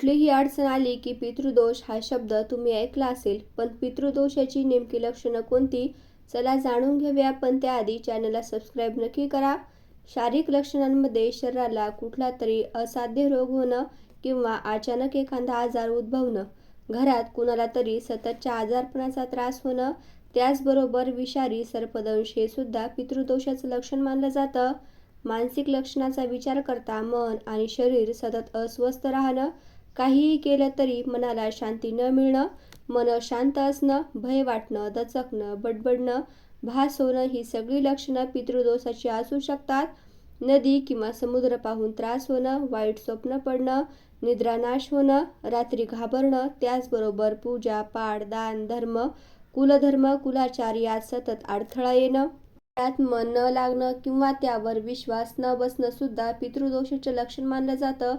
कुठलीही अडचण आली की पितृदोष हा शब्द तुम्ही ऐकला असेल पण पितृदोषाची नेमकी लक्षणं कोणती? चला जाणून घेऊया. पण त्याआधी चॅनलला सबस्क्राईब नक्की करा. शारीरिक लक्षणांमध्ये शरीराला कुठला तरी असाध्य रोग होणं किंवा अचानक एखादा आजार उद्भवणं घरात कुणाला तरी सततच्या आजारपणाचा त्रास होणं त्याचबरोबर विषारी सर्पदंश हे सुद्धा पितृदोषाचं लक्षण मानलं जातं. मानसिक लक्षणाचा विचार करता मन आणि शरीर सतत अस्वस्थ राहणं काहीही केलं तरी मनाला शांती न मिळणं मन शांत असणं भय वाटणं दचकणं बडबडणं भास होणं ही सगळी लक्षणं पितृदोषाची असू शकतात. नदी किंवा समुद्र पाहून त्रास होणं वाईट स्वप्न पडणं निद्रानाश होणं रात्री घाबरणं त्याचबरोबर पूजा पाठ दान धर्म कुलधर्म कुलाचार यात सतत अडथळा येणं. त्यात मन न लागणं किंवा त्यावर विश्वास न बसणं सुद्धा पितृदोषाचं लक्षण मानलं जातं.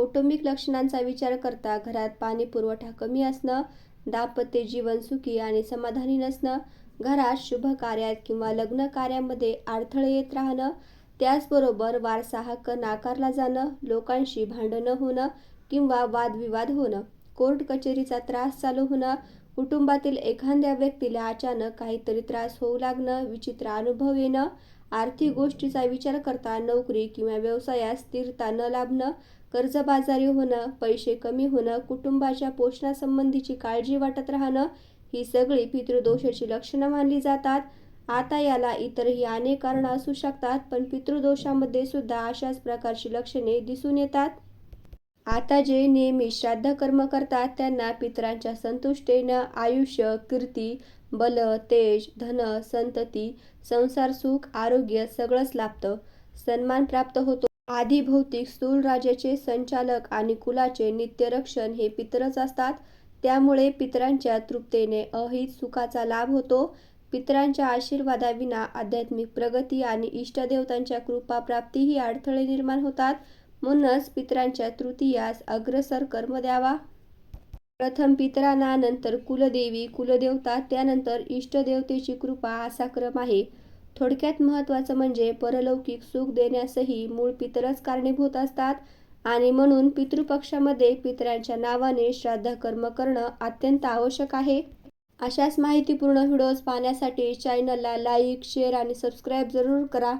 कौटुंबिक लक्षणांचा विचार करता घरात पाणी पुरवठा कमी असणं दाम्पत्य जीवन सुखी आणि समाधानी नसणं घरात शुभ कार्यात किंवा लग्न कार्यामध्ये अडथळे येत राहणं त्याचबरोबर वारसा हक्क नाकारला जाणं लोकांशी भांडणं होणं किंवा वादविवाद होणं कोर्ट कचेरीचा त्रास चालू होणं कुटुंबातील एखाद्या व्यक्तीला अचानक काहीतरी त्रास होऊ लागणं विचित्र अनुभव येणं आर्थिक गोष्टीचा विचार करता नोकरी किंवा व्यवसायात स्थिरता न लाभणं कर्जबाजारी होणं पैसे कमी होणं कुटुंबाच्या पोषणासंबंधीची काळजी वाटत राहणं ही सगळी पितृदोषाची लक्षणं मानली जातात. आता याला इतरही अनेक कारणं असू शकतात पण पितृदोषामध्ये सुद्धा अशाच प्रकारची लक्षणे दिसून येतात. आता जे नेहमी श्राद्ध कर्म करतात त्यांना पितरांच्या संतुष्टीनं आयुष्य कीर्ती बल तेज धन संतती संसार सुख आरोग्य सगळंच लाभतं. सन्मान प्राप्त होतो. आधी भौतिक स्थूल संचालक आणि कुलाचे नित्यरक्षण हे पितरच असतात. त्यामुळे पितरांच्या तृप्तेने अहित सुखाचा लाभ होतो. पितरांच्या आशीर्वादाविना आध्यात्मिक प्रगती आणि इष्टदेवतांच्या कृपाप्राप्ती ही अडथळे निर्माण होतात. म्हणूनच पितरांच्या तृतीयास अग्रसर कर्म द्यावा. प्रथम पितरांना नंतर कुलदेवी कुलदेवता त्यानंतर इष्टदेवतेची कृपा असा क्रम आहे. थोडक्यात महत्त्वाचं म्हणजे परलौकिक सुख देण्यासही मूळ पितरच कारणीभूत असतात आणि म्हणून पितृपक्षामध्ये पितरांच्या नावाने श्राद्ध कर्म करणं अत्यंत आवश्यक आहे. अशाच माहितीपूर्ण व्हिडिओज पाहण्यासाठी चॅनलला लाईक शेअर आणि सबस्क्राईब जरूर करा.